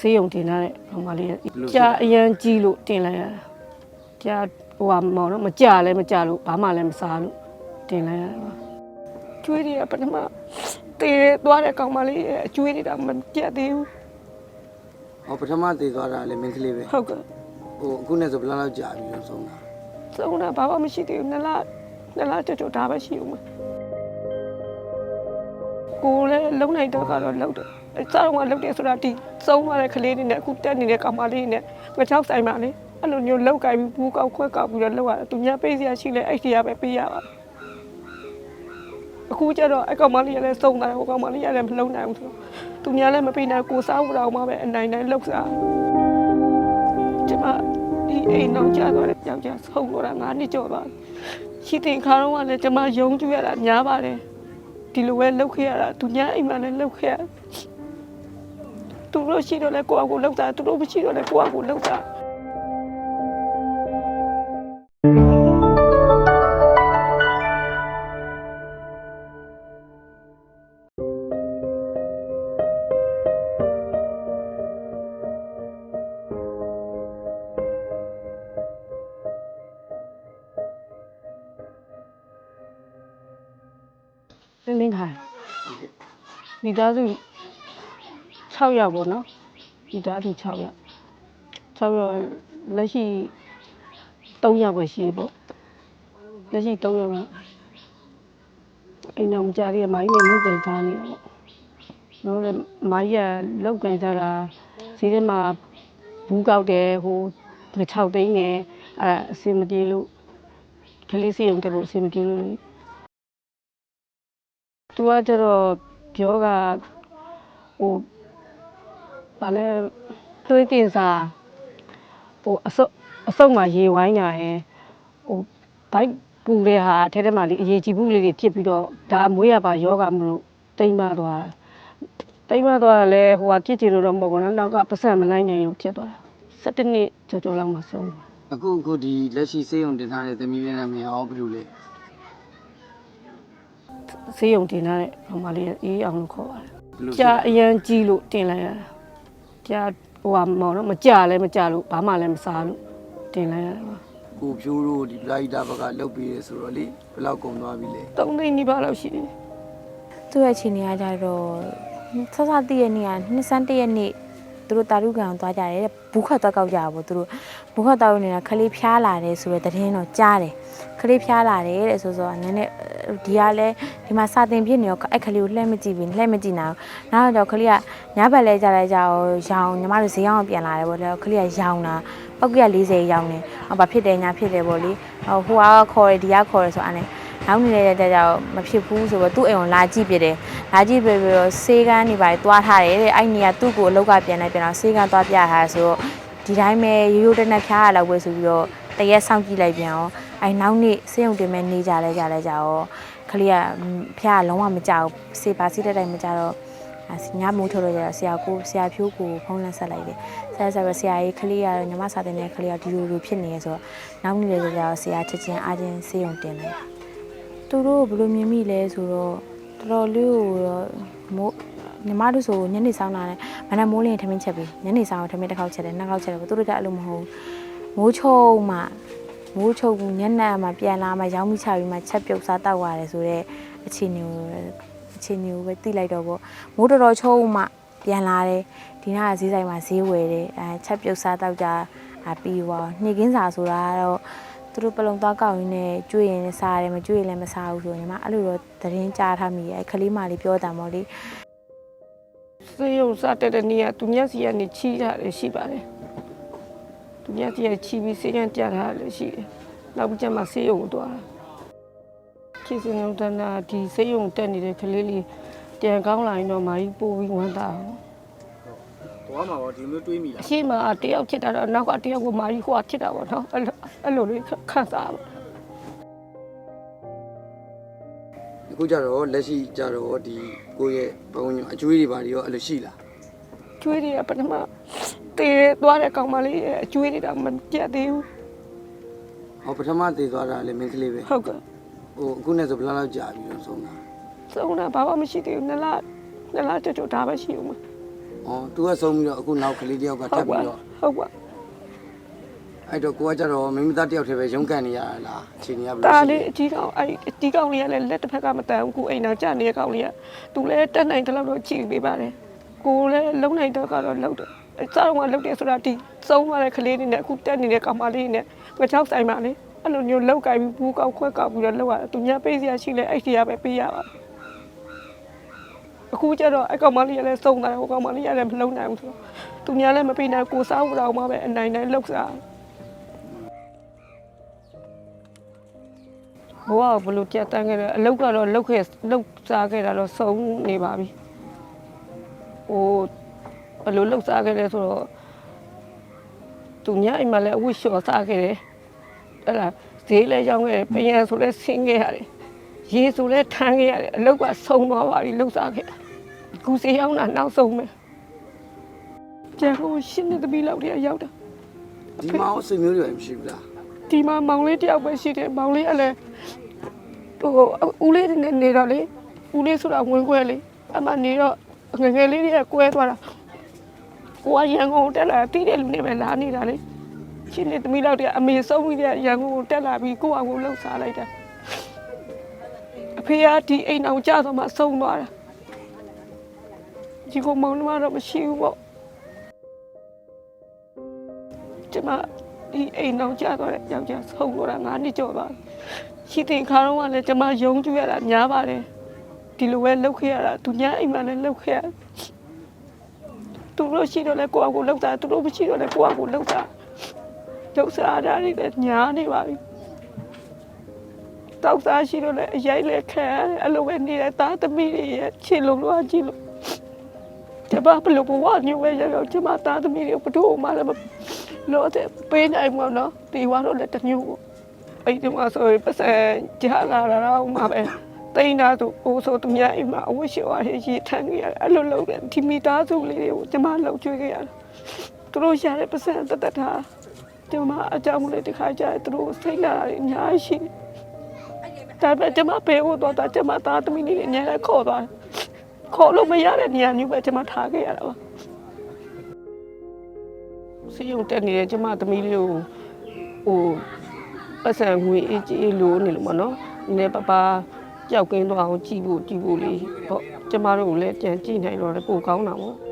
ဆေးရုံတင်ထားတဲ့ဟိုမလေးကြာအရန်ကြီးလို့တင်လိုက်ရတာကြာဟိုဟာမောင်တော့မကြာလဲမကြာလို့ဘာမှလည်းမစားလို့တင်လိုက်ရတာပါကျွေးတွေကပထမတေးသွားတဲ့ကောင်မလေးရဲ့အကျွေးတွေတော့မပြတ်သေးဘူးဟောပထမတည်သွားတာလည်းမင်းကလေးပဲဟုတ်ကဲ့ဟိုအခုနဲ့ဆိုဘယ်လောက်လောက်ကြာပြီလို့ဆုံးတာသုံးတာဘာမှမရှိသေးဘူးနှစ်လနှစ်လတက်တော့ဒါပဲရှိဦးမယ်ကိုယ်လည်းလုံနိုင်တော့ကတော့လုံတယ်အဲ စားတော့ကလုံတယ်ဆိုတာဒီသုံးသွားတဲ့ကလေးတွေနဲ့အခုတက်နေတဲ့ကောင်မလေးတွေနဲ့ငချောက်ဆိုင်ပါလေအဲ့လိုမျိုးလောက်ကင်ပြီးဘူးကောက်ခွက်ကောက်ပြီးတော့လောက်ရတာသူများပေးစရာရှိလဲအဲ့ဒီကပဲပေးရပါအခုကျတော့အကောင်မလေးကလည်းသုံးတာဟိုကောင်မလေးကလည်းမလုံနိုင်ဘူးဆိုတော့သူများလည်းမပေးနိုင်ကိုစားဖို့တော့မှပဲအနိုင်နိုင်လောက်စားကျမဒီအိမ်တော့ကြာတော့တဲ့ကြောက်ကြဆုံးတော့တာငါနှစ်ကျော်ပါရှိတင်ခါတော့ကလည်းကျမယုံကြည်ရတာများပါတယ်ဒီလိုပဲလောက်ခဲ့ရတာသူများအိမ်မှာလည်းလောက်ခဲ့ရ သူတို့ရှိတော့လဲကိုယ့်အကူလောက်တာသူတို့မရှိတော့လဲကိုယ့်အကူလောက်တာလင်းလင်းခိုင်မိသားစု 6ယောက်ပေါ့နော်မိသားစု6ယောက်6ယောက်လက်ရှိ3ယောက်ပဲရှိပေါ့လက်ရှိ3ယောက်ကအိမ်တော်ကြာရီမိုင်းနဲ့မြုပ်ကြသားနေပေါ့နော်လေမိုင်းရလောက်ကင်စားတာဈေးထဲမှာဘူးကောက်တယ်ဟို6သိန်းနဲ့အဲအစင်မပြေလို့ကလေးစီအောင်တယ်လို့အစင်မပြေလို့လေသူကကျတော့ပြောကဟို ဗာလဲသွေးတင်စာဟိုအစုပ်အစုပ်မှာရေဝိုင်းတာရယ်ဟိုဘိုက်ပူတဲ့ဟာအထဲထဲမှာလေအရေးကြီးဘူးလေးတွေဖြစ်ပြီးတော့ဒါမွေးရပါယောဂမလို့တိမ်မသွားတာတိမ်မသွားတာလဲဟိုကပြစ်ချင်လို့တော့မဟုတ်ဘူးနော်နောက်ကပတ်စံမနိုင်နိုင်လို့ဖြစ်သွားတာ17နှစ်ကျော်ကျော်လောက်မှဆုံးသွားအခုအခုဒီလက်ရှိစေးုံတင်ထားတဲ့သမီးလေးနာမည်ဟောဘယ်လိုလဲဆေးရုံတင်ထားတဲ့ဟိုမလေးအေးအောင်လို့ခေါ်ပါတယ်ဘယ်လိုကြာအရန်ကြီးလို့တင်လိုက်ရတာ ကြာဟိုဟာမောင်တော့မကြာလဲမကြာလို့ဘာမှလည်းမစားလို့တင်လိုက်ရတာပါကိုဖြိုးတို့ဒီပလိုက်တာဘက်ကလုတ်ပြီးရဆိုတော့လေဘယ်လောက်ကုန်သွားပြီလဲသုံးသိန်းနီးပါးလောက်ရှိတယ်သူ့ရဲ့အခြေအနေကကြတော့ဆဆတည့်ရဲ့နေ့ကနှစ်ဆန်းတည့်ရဲ့နေ့ သူတို့တာရုကန်သွားကြတယ်ဘူးခတ်သွားကောက်ကြတာပေါ့သူတို့ဘူးခတ်သွားလို့နေတာခလေးဖျားလာတယ်ဆိုတဲ့သတင်းတော့ကြားတယ်ခလေးဖျားလာတယ်တဲ့ဆိုတော့နည်းနည်းဒီကလည်းဒီမှာစာတင်ပြနေရောအဲ့ခလေးကိုလှည့်မကြည့်ဘူးလှည့်မကြည့်နိုင်ဘူးနောက်တော့ခလေးကညဘက်လဲကြလိုက်ကြအောင်ရောင်ညီမတို့ဈေးအောင်ပြန်လာတယ်ပေါ့လေခလေးကရောင်တာပောက်က40ရောင်နေဟောဘာဖြစ်တယ်ညာဖြစ်တယ်ပေါ့လေဟိုဟိုကခေါ်တယ်ဒီကခေါ်တယ်ဆိုအဲ့ နဲ့နောက်နေတဲ့ကြကြောင်မဖြစ်ဘူးဆိုတော့သူ့အိမ်ကိုလာကြည့်ပြတယ်လာကြည့်ပြပြီးတော့ဆေးကန်းနေပါသွားထားတယ်တဲ့အဲ့နေကသူ့ကိုအလောက်ကပြန်လိုက်ပြန်တော့ဆေးကန်းသွားပြထားဆိုတော့ဒီတိုင်းပဲရိုးရိုးတနက်ဖျားရလောက်ပဲဆိုပြီးတော့တရက်စောင့်ကြည့်လိုက်ပြန်အောင်အဲ့နောက်နေ့ဆေးရုံတင်မဲ့နေကြလဲကြလဲကြတော့ခလေးကဖျားလုံးဝမကြောက်ဆေးပါစီတဲ့တိုင်းမကြတော့ညမိုးထုတ်လို့ကြတော့ဆရာကိုဆရာဖြိုးကိုဖုန်းလက်ဆက်လိုက်တယ်ဆရာဆက်ပြီးဆရာကြီးခလေးကတော့ညီမစာတင်တဲ့ခလေးကဒီလိုလိုဖြစ်နေရဆိုတော့နောက်နေ့လေကြတော့ဆရာချက်ချင်းအားချင်းဆေးရုံတင်လိုက် သူတို့ဘယ်လိုမြင်မိလဲဆိုတော့တော်တော်လေးကိုတော့မိုးညီမတို့ဆိုညနေဆောင်လာတယ်မနက်မိုးလင်းထမင်းချက်ပြီးညနေဆောင်ထမင်းတစ်ခေါက်ချက်တယ်နှစ်ခေါက်ချက်တယ်သူတို့ကအဲ့လိုမဟုတ်ဘူးမိုးချုံမှမိုးချုံညနေမှပြန်လာမှရောင်းမိချပြီးမှချက်ပြုတ်စားတောက်ရတယ်ဆိုတော့အခြေအနေကိုအခြေအနေကိုပဲသိလိုက်တော့ပေါ့မိုးတော်တော်ချုံမှပြန်လာတယ်ဒီနားဈေးဆိုင်မှာဈေးဝယ်တယ်အဲချက်ပြုတ်စားတောက်ကြအပြီးသွားနှိကင်းစာဆိုတာကတော့ သူတို့ပလုံသွားကောက်ရင်းနဲ့ကျွေးရင်စားရတယ်မကျွေးရင်လည်းမစားဘူးဆိုရင်ညီမအဲ့လိုတော့သတင်းကြားထားမိရဲ့ခလေးမလေးပြောတာမော်လေးဆေးရုံစတဲ့တဲ့နေ့ကသူမျက်စီကနေချီးတာလည်းရှိပါတယ်သူမျက်စီကချီးပြီးဆေးရန်ကြတာလည်းရှိတယ်နောက်ပြီးကျမှဆေးရုံကိုသွားတာခေစင်လုံးတနာဒီဆေးရုံတက်နေတဲ့ကလေးလေးပြန်ကောင်းလာရင်တော့မာကြီးပို့ပြီးဝမ်းသာအောင်သွားမှာပေါ့ဒီမျိုးတွေးမိလားအရှိမတယောက်ဖြစ်တာတော့နောက်ကတယောက်ကိုမာကြီးဟိုကဖြစ်တာပေါ့နော်အဲ့လို အဲ့လိုလေးခံစားပါအခုကြတော့လက်ရှိကြတော့ဒီကိုယ့်ရဲ့ဘုံညအကျွေးတွေပါတွေရောအဲ့လိုရှိလားကျွေးတွေကပထမတေးသွားတဲ့ကောင်မလေးရဲ့အကျွေးတွေတော့မပြတ်သေးဘူးဟောပထမတည်သွားတာလည်းမင်းကလေးပဲဟုတ်ကဲ့ဟိုအခုနဲ့ဆိုဘယ်လောက်လောက်ကြာပြီလို့ဆုံးတာသုံးတာဘာမှမရှိသေးဘူးနှစ်လနှစ်လတက်တော့ဒါပဲရှိဦးမှာဩဩသူကဆုံးပြီးတော့အခုနောက်ကလေးတယောက်ကထပ်ပြီးတော့ဟုတ်ပါ အဲ့တော့ကိုကကြတော့မိမိသားတယောက်တည်းပဲရုန်းကန်နေရလားအချိန်ကြီးကဘယ်လိုဒါရှိလေးလဲအကြီးကောင်အဲ့ဒီအကြီးကောင်လေးကလည်းလက်တစ်ဖက်ကမတန်ဘူးကိုအိမ်တော်ကြာနေတဲ့ကောင်လေးကသူလည်းတက်နိုင်တဲ့လောက်တော့ကြည့်ပေးပါတယ်ကိုလည်းလုံနိုင်တော့ကတော့လုံတယ်အစားတော့ကလုံတယ်ဆိုတာဒီစုံသွားတဲ့ကလေးတွေနဲ့အခုတက်နေတဲ့ကောင်မလေးတွေနဲ့ငချောက်ဆိုင်ပါလေအဲ့လိုမျိုးလောက်ကင်ပြီးဘူးကောက်ခွက်ကောက်ပြီးတော့လောက်ရသူများပေးစရာရှိလဲအဲ့ဒီကပဲပေးရပါအခုကျတော့အကောင်မလေးကလည်းစုံသွားတယ်ဟိုကောင်မလေးကလည်းမလုံနိုင်ဘူးဆိုတော့သူများလည်းမပေးနိုင်ကိုစားဖို့တော့မှပဲအနိုင်နိုင်လောက်စား ဘဝကဘယ်လိုကြက်တန်းခဲ့လဲအလုတ်ကတော့လုတ်ခဲ့လုတ်စားခဲ့တာတော့ဆုံးနေပါပြီဟိုဘယ်လိုလုတ်စားခဲ့လဲဆိုတော့သူညအိမ်မှာလည်းအဝတ်လျှော်စားခဲ့တယ်အဲ့ဒါဈေးလည်းရောင်းခဲ့တယ်ပယံဆိုလည်းဆင်းခဲ့ရတယ်ရေဆိုလည်းထမ်းခဲ့ရတယ်အလုတ်ကဆုံးသွားပါပြီလုတ်စားခဲ့တာအခုဈေးရောင်းတာနောက်ဆုံးပဲကျန်ကိုရှင်းနေတပီလောက်တည်းရောက်တာဒီမှာအောင်ဆွေမျိုးတွေလည်းမရှိဘူးလားဒီမှာမောင်လေးတယောက်ပဲရှိတယ်မောင်လေးကလည်း ဟိုဦးလေးနဲ့နေတော့လေဦးလေးဆိုတာဝင်ခွဲလေအမှနေတော့ငယ်ငယ်လေးတွေကကွဲသွားတာကိုကရန်ကုန်တက်လာတီးတဲ့လူနဲ့ပဲလာနေတာလေရှင်းနေသမီးလောက်တည်းအမေဆုံးပြီးတဲ့ရန်ကုန်ကိုတက်လာပြီးကိုယ့်အကူလှုပ်ရှားလိုက်တာအဖေကဒီအိမ်အောင်ကြတော့မှဆုံးသွားတာဒီကမောင်နှမတော့မရှိဘူးပေါ့ကျမဒီအိမ်တော့ကြာတော့တဲ့ယောက်ျားဆုံးတော့တာငါးနှစ်ကျော်ပါ ရှိတဲ့ခါတော့ကလည်းကျမယုံကြည်ရတာများပါတယ်ဒီလိုပဲလှုပ်ခဲ့ရတာသူညာအိမ်မှာလည်းလှုပ်ခဲ့ရသူတို့ရှိတော့လဲကိုယ့်အကူလှုပ်တာသူတို့မရှိတော့လဲကိုယ့်အကူလှုပ်တာလှုပ်စားတာတွေလည်းညာနေပါပြီတောက်စားရှိတော့လဲအရိုက်လဲခံရတယ်အဲ့လိုပဲနေတဲ့သားသမီးတွေရဲ့ချစ်လို့လို့ကြည့်လို့ကျမဘယ်လိုဘဝမျိုးပဲရောက်ရောက်ကျမသားသမီးတွေဘယ်သူမှလည်းမလို့တဲ့ပေးနိုင်မှာနော်ဒီဝါတော့လည်းတစ်မျိုးပေါ့ အဲ့ဒီမှာဆိုရင်ပတ်စံကြားလာတာတော့မှာပဲတိန်းတာဆိုအိုးဆိုသူများအိမ်မှာအဝတ်လျှော်ရရေးထမ်းခဲ့ရတယ်အဲ့လိုလုပ်တယ်ဒီမိသားစုလေးတွေကိုကျမလှုပ်ကျွေးခဲ့ရတယ်သူတို့ရတဲ့ပတ်စံတတ်တတ်တာကျမအကြောင်းလေးတစ်ခါကြာသူတို့စိတ်လာတာအများကြီးရှိတယ်ဒါပေမဲ့ကျမဘေးကိုတော့တာကျမသားသမီးလေးတွေအများကြီးခေါ်သွားတယ်ခေါ်လို့မရတဲ့နေရာမျိုးပဲကျမထားခဲ့ရတာပါစီယုံတက်နေတဲ့ကျမသမီးလေးကိုဟို ပတ်စံငွေအေးကြီးလိုနေလို့မနော်နည်းနည်းပါးပါးကြောက်ကင်းသွားအောင်ကြည့်ဖို့ကြည့်ဖို့လေးပေါ့ကျမတို့ကိုလည်းကြံကြည့်နိုင်တော့လည်းပိုကောင်းတာပေါ့